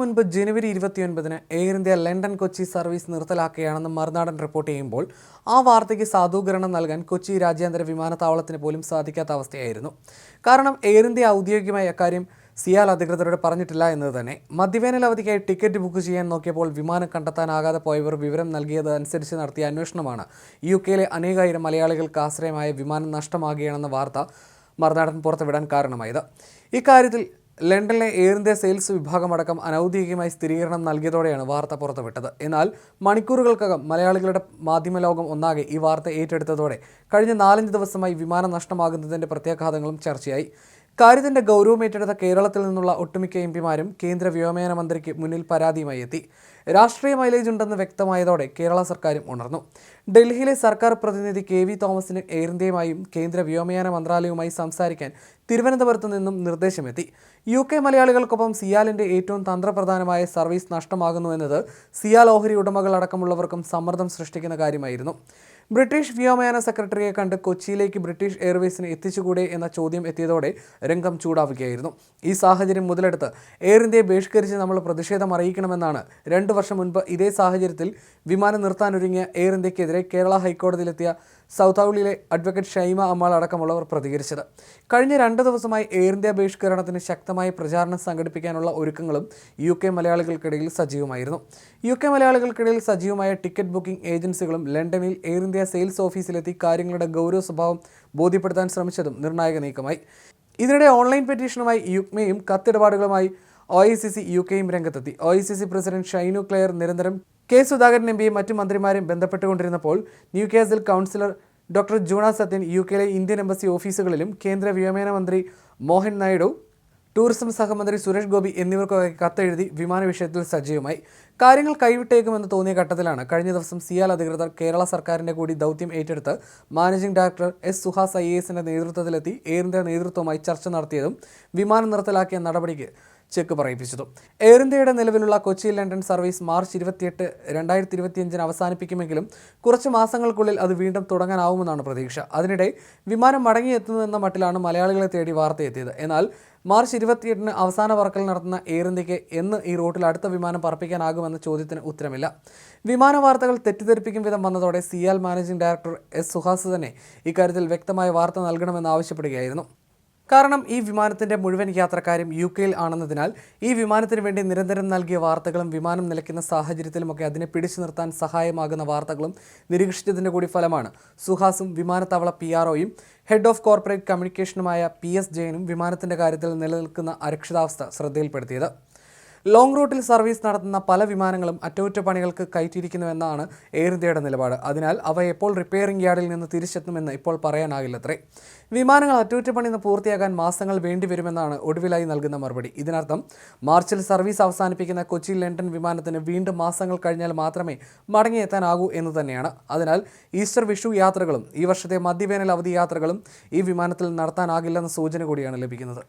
മുൻപ് ജനുവരി ഇരുപത്തിയൊൻപതിന് Air India London Kochi service നിർത്തലാക്കുകയാണെന്ന് മറുനാടൻ റിപ്പോർട്ട് ചെയ്യുമ്പോൾ ആ വാർത്തയ്ക്ക് സാധൂകരണം നൽകാൻ കൊച്ചി രാജ്യാന്തര വിമാനത്താവളത്തിന് പോലും സാധിക്കാത്ത അവസ്ഥയായിരുന്നു. കാരണം എയർ ഇന്ത്യ ഔദ്യോഗികമായി അക്കാര്യം സിയാൽ അധികൃതരോട് പറഞ്ഞിട്ടില്ല എന്നത് തന്നെ. മധ്യവേനൽ അവധിക്കായി ടിക്കറ്റ് ബുക്ക് ചെയ്യാൻ നോക്കിയപ്പോൾ വിമാനം കണ്ടെത്താനാകാതെ പോയവർ വിവരം നൽകിയത് അനുസരിച്ച് നടത്തിയ അന്വേഷണമാണ്. യു കെയിലെ അനേകായിരം മലയാളികൾക്ക് ആശ്രയമായ വിമാനം നഷ്ടമാകുകയാണെന്ന വാർത്ത മറുനാടൻ പുറത്തുവിടാൻ കാരണമായത്. ഇക്കാര്യത്തിൽ ലണ്ടനിലെ എയർ ഇന്ത്യ സെയിൽസ് വിഭാഗമടക്കം അനൗദ്യോഗികമായി സ്ഥിരീകരണം നൽകിയതോടെയാണ് വാർത്ത പുറത്തുവിട്ടത്. എന്നാൽ മണിക്കൂറുകൾക്കകം മലയാളികളുടെ മാധ്യമലോകം ഒന്നാകെ ഈ വാർത്ത ഏറ്റെടുത്തതോടെ കഴിഞ്ഞ നാലഞ്ച് ദിവസമായി വിമാനം നഷ്ടമാകുന്നതിന്റെ പ്രത്യാഘാതങ്ങളും ചർച്ചയായി. കാര്യത്തിന്റെ ഗൗരവം ഏറ്റെടുത്ത കേരളത്തിൽ നിന്നുള്ള ഒട്ടുമിക്ക എം പിമാരും കേന്ദ്ര വ്യോമയാന മന്ത്രിക്ക് മുന്നിൽ പരാതിയുമായി എത്തി. രാഷ്ട്രീയ മൈലേജ് ഉണ്ടെന്ന് വ്യക്തമായതോടെ കേരള സർക്കാരും ഉണർന്നു. ഡൽഹിയിലെ സർക്കാർ പ്രതിനിധി കെ വി തോമസിന് എയർ ഇന്ത്യയുമായും കേന്ദ്ര വ്യോമയാന മന്ത്രാലയവുമായി സംസാരിക്കാൻ തിരുവനന്തപുരത്ത് നിന്നും നിർദ്ദേശമെത്തി യു കെ മലയാളികൾക്കൊപ്പം സിയാലിന്റെ ഏറ്റവും തന്ത്രപ്രധാനമായ സർവീസ് നഷ്ടമാകുന്നു എന്നത് സിയാൽ ഓഹരി ഉടമകളടക്കമുള്ളവർക്കും സമ്മർദ്ദം സൃഷ്ടിക്കുന്ന കാര്യമായിരുന്നു. ബ്രിട്ടീഷ് വ്യോമയാന സെക്രട്ടറിയെ കണ്ട് കൊച്ചിയിലേക്ക് ബ്രിട്ടീഷ് എയർവേസിന് എത്തിച്ചുകൂടെ എന്ന ചോദ്യം എത്തിയതോടെ രംഗം ചൂടാവുകയായിരുന്നു. ഈ സാഹചര്യം മുതലെടുത്ത് എയർ ഇന്ത്യയെ ബഹിഷ്കരിച്ച് നമ്മൾ പ്രതിഷേധം അറിയിക്കണമെന്നാണ് രണ്ട് വർഷം മുൻപ് ഇതേ സാഹചര്യത്തിൽ വിമാനം നിർത്താനൊരുങ്ങിയ എയർ ഇന്ത്യക്കെതിരെ കേരള ഹൈക്കോടതിയിലെത്തിയ സൗത്ത് ഔളിയിലെ അഡ്വക്കേറ്റ് ഷൈമ അമ്മാൾ അടക്കമുള്ളവർ പ്രതികരിച്ചത്. കഴിഞ്ഞ രണ്ട് ദിവസമായി എയർ ഇന്ത്യ ബഹിഷ്കരണത്തിന് ശക്തമായ പ്രചാരണം സംഘടിപ്പിക്കാനുള്ള ഒരുക്കങ്ങളും യു കെ മലയാളികൾക്കിടയിൽ സജീവമായിരുന്നു. യു കെ മലയാളികൾക്കിടയിൽ സജീവമായ ടിക്കറ്റ് ബുക്കിംഗ് ഏജൻസികളും ലണ്ടനിൽ എയർ ഇന്ത്യ സെയിൽസ് ഓഫീസിലെത്തി കാര്യങ്ങളുടെ ഗൗരവ സ്വഭാവം ബോധ്യപ്പെടുത്താൻ ശ്രമിച്ചതും നിർണായക നീക്കമായി. ഇതിനിടെ ഓൺലൈൻ പെറ്റീഷനുമായി യുക്മയും കത്തിടപാടുകളുമായി O I C C U കെയും രംഗത്തെത്തി. O I C C president Shinu Clare നിരന്തരം കെ സുധാകരൻ എം പിയും മറ്റു മന്ത്രിമാരും ബന്ധപ്പെട്ടുകൊണ്ടിരുന്നപ്പോൾ Newcastle councillor doctor Juna Sathyan U കെയിലെ ഇന്ത്യൻ എംബസി ഓഫീസുകളിലും കേന്ദ്ര വ്യോമയാന മന്ത്രി മോഹൻ നായിഡു ടൂറിസം സഹമന്ത്രി സുരേഷ് ഗോപി എന്നിവർക്കൊക്കെ കത്തെഴുതി വിമാന വിഷയത്തിൽ സജീവമായി. കാര്യങ്ങൾ കൈവിട്ടേക്കുമെന്ന് തോന്നിയ ഘട്ടത്തിലാണ് കഴിഞ്ഞ ദിവസം സിയാൽ അധികൃതർ കേരള സർക്കാരിന്റെ കൂടി ദൗത്യം ഏറ്റെടുത്ത് managing director S Suhas I എസിന്റെ നേതൃത്വത്തിലെത്തി എയർ ഇന്ത്യ നേതൃത്വവുമായി ചർച്ച നടത്തിയതും വിമാനം നിർത്തലാക്കിയ നടപടിക്ക് ചെക്ക് പറയിപ്പിച്ചതും. എയർ ഇന്ത്യയുടെ നിലവിലുള്ള കൊച്ചി ലണ്ടൻ സർവീസ് മാർച്ച് ഇരുപത്തിയെട്ട് രണ്ടായിരത്തി ഇരുപത്തിയഞ്ചിന് അവസാനിപ്പിക്കുമെങ്കിലും കുറച്ച് മാസങ്ങൾക്കുള്ളിൽ അത് വീണ്ടും തുടങ്ങാനാവുമെന്നാണ് പ്രതീക്ഷ. അതിനിടെ വിമാനം മടങ്ങിയെത്തുന്നുവെന്ന മട്ടിലാണ് മലയാളികളെ തേടി വാർത്തയെത്തിയത്. എന്നാൽ മാർച്ച് ഇരുപത്തിയെട്ടിന് അവസാന വർക്കൽ നടത്തുന്ന എയർ ഇന്ത്യയ്ക്ക് എന്ന് ഈ റൂട്ടിൽ അടുത്ത വിമാനം പറപ്പിക്കാനാകുമെന്ന ചോദ്യത്തിന് ഉത്തരമില്ല. വിമാന വാർത്തകൾ തെറ്റിദ്ധരിപ്പിക്കും വിധം വന്നതോടെ CIAL managing director S Suhas തന്നെ ഇക്കാര്യത്തിൽ വ്യക്തമായ വാർത്ത നൽകണമെന്ന് ആവശ്യപ്പെടുകയായിരുന്നു. കാരണം ഈ വിമാനത്തിന്റെ മുഴുവൻ യാത്രക്കാരും യു കെയിൽ ആണെന്നതിനാൽ ഈ വിമാനത്തിന് വേണ്ടി നിരന്തരം നൽകിയ വാർത്തകളും വിമാനം നിലയ്ക്കുന്ന സാഹചര്യത്തിലുമൊക്കെ അതിനെ പിടിച്ചു നിർത്താൻ സഹായമാകുന്ന വാർത്തകളും നിരീക്ഷിച്ചതിന്റെ കൂടി ഫലമാണ്. സുഹാസും വിമാനത്താവള പി ഹെഡ് ഓഫ് കോർപ്പറേറ്റ് കമ്മ്യൂണിക്കേഷനുമായ പി എസ് ജയനും വിമാനത്തിന്റെ കാര്യത്തിൽ നിലനിൽക്കുന്ന അരക്ഷിതാവസ്ഥ ശ്രദ്ധയിൽപ്പെടുത്തിയത്. ലോങ് റൂട്ടിൽ സർവീസ് നടത്തുന്ന പല വിമാനങ്ങളും അറ്റകുറ്റപ്പണികൾക്ക് കയറ്റിയിരിക്കുന്നുവെന്നാണ് എയർ ഇന്ത്യയുടെ നിലപാട്. അതിനാൽ അവ എപ്പോൾ റിപ്പയറിംഗ് യാർഡിൽ നിന്ന് തിരിച്ചെത്തുമെന്ന് ഇപ്പോൾ പറയാനാകില്ലത്രേ. വിമാനങ്ങൾ അറ്റകുറ്റപ്പണി നിന്ന് പൂർത്തിയാക്കാൻ മാസങ്ങൾ വേണ്ടിവരുമെന്നാണ് ഒടുവിലായി നൽകുന്ന മറുപടി. ഇതിനർത്ഥം മാർച്ചിൽ സർവീസ് അവസാനിപ്പിക്കുന്ന കൊച്ചി ലണ്ടൻ വിമാനത്തിന് വീണ്ടും മാസങ്ങൾ കഴിഞ്ഞാൽ മാത്രമേ മടങ്ങിയെത്താനാകൂ എന്ന് തന്നെയാണ്. അതിനാൽ ഈസ്റ്റർ വിഷു യാത്രകളും ഈ വർഷത്തെ മധ്യവേനൽ അവധി യാത്രകളും ഈ വിമാനത്തിൽ നടത്താനാകില്ലെന്ന സൂചന കൂടിയാണ് ലഭിക്കുന്നത്.